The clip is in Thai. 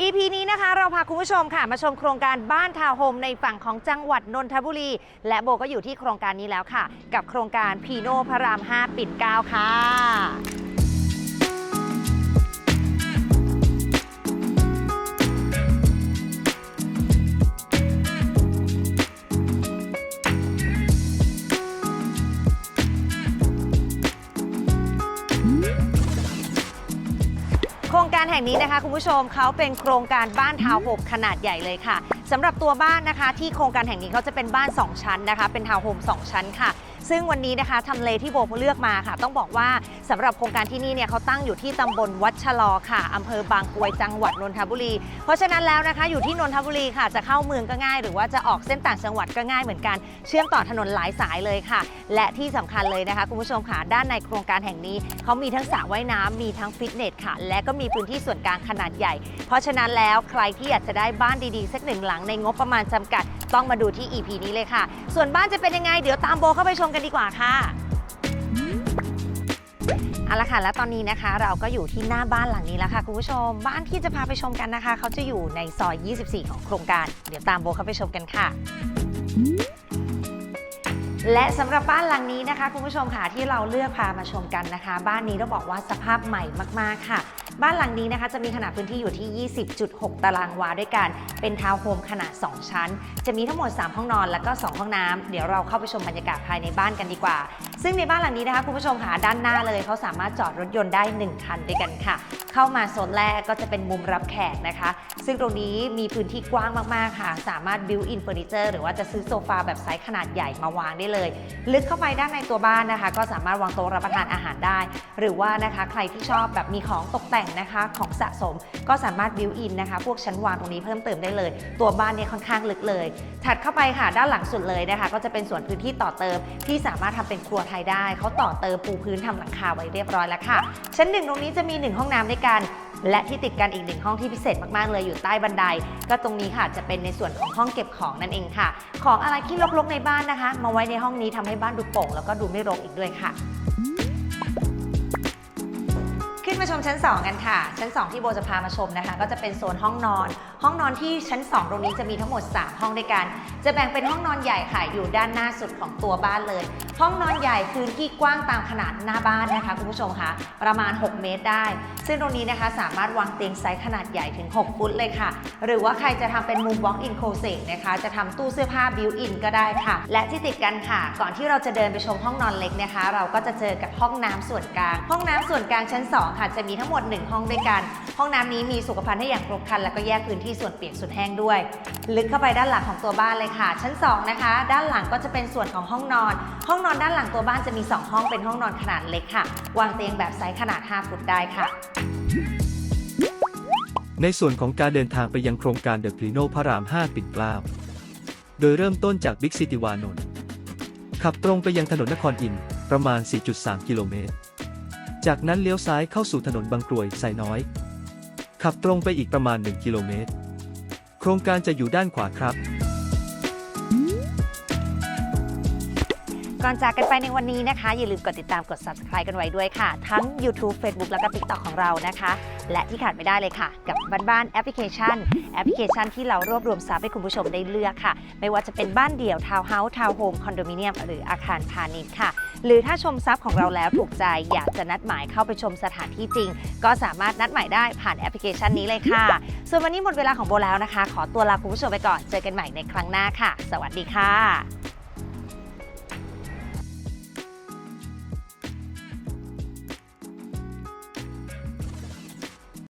EP นี้นะคะเราพาคุณผู้ชมค่ะ มาชมโครงการบ้านทาวน์โฮมในฝั่งของจังหวัดนนทบุรี และโบก็อยู่ที่โครงการนี้แล้วค่ะ กับโครงการพีโนพระราม 5 ปิ่นเกล้าค่ะ แห่งนี้นะคะคุณผู้ชมเขาเป็นโครงการบ้านทาวน์โฮมขนาดใหญ่เลยค่ะสำหรับตัวบ้านนะคะ ที่โครงการแห่งนี้เขาจะเป็นบ้าน 2 ชั้นนะคะ เป็นทาวน์โฮม2ชั้นค่ะ ซึ่งวันนี้นะคะทำเลที่โบเลือกมาค่ะ ต้องบอกว่าสำหรับโครงการที่นี่เนี่ยเขาตั้งอยู่ที่ตำบลวัดชะลอค่ะอำเภอบางกรวยจังหวัดนนทบุรี เพราะฉะนั้นแล้วนะคะ อยู่ที่นนทบุรีค่ะ จะเข้าเมืองก็ง่าย หรือว่าจะออกเส้นต่างจังหวัดก็ง่ายเหมือนกัน เชื่อมต่อถนนหลายสายเลยค่ะ และที่สำคัญเลยนะคะคุณผู้ชมค่ะด้านในโครงการแห่งนี้เขามีทั้งสระว่ายน้ำมีทั้งฟิตเนสค่ะ และก็มีพื้นที่ส่วนกลางขนาดใหญ่ เพราะฉะนั้นแล้วใครที่อยากจะได้บ้านดีๆสักหนึ่งหลังในงบประมาณจำกัด ต้องมาดูที่ EP นี้เลยค่ะ ส่วนบ้านจะเป็นยังไง เดี๋ยวตามโบเข้าไปชมกันดีกว่าค่ะเอาละค่ะ และตอนนี้นะคะเราก็อยู่ที่หน้าบ้านหลังนี้แล้วค่ะคุณผู้ชม บ้านที่จะพาไปชมกันนะคะ เขาจะอยู่ในซอย 24 ของโครงการ เดี๋ยวตามโบเข้าไปชมกันค่ะ และสำหรับบ้านหลังนี้นะคะ คุณผู้ชมค่ะที่เราเลือกพามาชมกันนะคะ บ้านนี้ต้องบอกว่าสภาพใหม่มากๆค่ะ บ้านหลังนี้นะคะ จะมีขนาดพื้นที่อยู่ที่ 20.6 ตารางวาด้วยกัน เป็นทาวน์โฮมขนาด 2 ชั้น จะมีทั้งหมด 3 ห้องนอนแล้วก็ 2 ห้องน้ำเดี๋ยวเราเข้าไปชมบรรยากาศภายในบ้านกันดีกว่า ซึ่งในบ้านหลังนี้นะคะ คุณผู้ชมค่ะด้านหน้าเลยเขาสามารถจอดรถยนต์ได้ 1 คันด้วยกันค่ะ เข้ามาโซนแรกก็จะเป็นมุมรับแขกนะคะ ซึ่งตรงนี้มีพื้นที่กว้างมากๆค่ะ สามารถ built in furniture หรือว่าจะซื้อโซฟาแบบไซส์ขนาดใหญ่มาวางได้เลย ลึกเข้าไปด้านในตัวบ้านนะคะ ก็สามารถวางโต๊ะรับประทานอาหารได้ หรือว่านะคะใครที่ชอบแบบมีของตกแต่งนะคะของสะสมก็สามารถ built in นะคะ พวกชั้นวางตรงนี้เพิ่มเติมได้เลย ตัวบ้านเนี่ยค่อนข้างลึกเลย ถัดเข้าไปค่ะด้านหลังสุดเลยนะคะ ก็จะเป็นส่วนพื้นที่ต่อเติม ที่สามารถทำเป็นครัวไทยได้เขาต่อเติมปูพื้นทำหลังคาไว้เรียบร้อยแล้วค่ะ ชั้นหนึ่งตรงนี้จะมี 1 ห้องน้ำด้วยกัน และที่ติดกันอีกหนึ่งห้องที่พิเศษมากๆเลยอยู่ใต้บันได ก็ตรงนี้ค่ะจะเป็นในส่วนของห้องเก็บของนั่นเองค่ะ ของอะไรที่รกๆในบ้านนะคะ มาไว้ในห้องนี้ทำให้บ้านดูโปร่งแล้วก็ดูไม่รกอีกด้วยค่ะ ขึ้นมาชมชั้น 2 กันค่ะ ชั้น 2 ที่โบจะพามาชมนะคะ ก็จะเป็นโซนห้องนอน ห้องนอนที่ชั้น 2 ตรงนี้จะมีทั้งหมด 3 ห้องด้วยกัน จะแบ่งเป็นห้องนอนใหญ่ค่ะ อยู่ด้านหน้าสุดของตัวบ้านเลย ห้องนอนใหญ่พื้นที่กว้างตามขนาดหน้าบ้านนะคะคุณผู้ชมคะ ประมาณ 6 เมตรได้ ซึ่งตรงนี้นะคะสามารถวางเตียงไซส์ขนาดใหญ่ถึง 6 ฟุตเลยค่ะ หรือว่าใครจะทำเป็นมุม walk in closet นะคะ จะทำตู้เสื้อผ้า built in ก็ได้ค่ะ และที่ติดกันค่ะ ก่อนที่เราจะเดินไปชมห้องนอนเล็กนะคะ เราก็จะเจอกับห้องน้ำส่วนกลาง ห้องน้ำส่วนกลางชั้น 2 ค่ะจะมีทั้งหมด 1 ห้องด้วยกัน ห้องน้ำนี้มีสุขภัณฑ์ให้อย่างครบครัน แล้วก็แยกพื้นที่ส่วนเปียกส่วนแห้งด้วย ลึกเข้าไปด้านหลังของตัวบ้านเลยค่ะ ชั้น 2 นะคะ ด้านหลังก็จะเป็นส่วนของห้องนอน ห้องนอนด้านหลังตัวบ้านจะมี 2 ห้องเป็นห้องนอนขนาดเล็กค่ะ วางเตียงแบบไซส์ขนาด 5 ฟุตได้ค่ะในส่วนของการเดินทางไปยังโครงการเดอะพรีโนพระราม 5 ปิ่นเกล้า โดยเริ่มต้นจากบิ๊กซิติวานนท์ขับตรงไปยังถนนนครอินทร์ประมาณ 4.3 กิโลเมตร จากนั้นเลี้ยวซ้ายเข้าสู่ถนนบางกรวยไซน้อย ขับตรงไปอีกประมาณ 1 กิโลเมตร โครงการจะอยู่ด้านขวาครับ ก่อนจากกันไปในวันนี้นะคะ อย่าลืมกดติดตามกด subscribe กันไว้ด้วยค่ะ ทั้ง YouTube Facebook แล้วก็ TikTok ของเรานะคะ และที่ขาดไม่ได้เลยค่ะ กับบ้านบ้านแอปพลิเคชัน แอปพลิเคชันที่เรารวบรวมทรัพย์ให้คุณผู้ชมได้เลือกค่ะ ไม่ว่าจะเป็นบ้านเดี่ยวทาวน์เฮาส์ทาวน์โฮมคอนโดมิเนียมหรืออาคารพาณิชย์ค่ะ หรือถ้าชมทรัพย์ของเราแล้วถูกใจอยากจะนัดหมายเข้าไปชมสถานที่จริง ก็สามารถนัดหมายได้ผ่านแอปพลิเคชันนี้เลยค่ะ ส่วนวันนี้หมดเวลาของโบแล้วนะคะ ขอตัวลาคุณผู้ชมไปก่อนเจอกันใหม่ในครั้งหน้าค่ะ สวัสดีค่ะ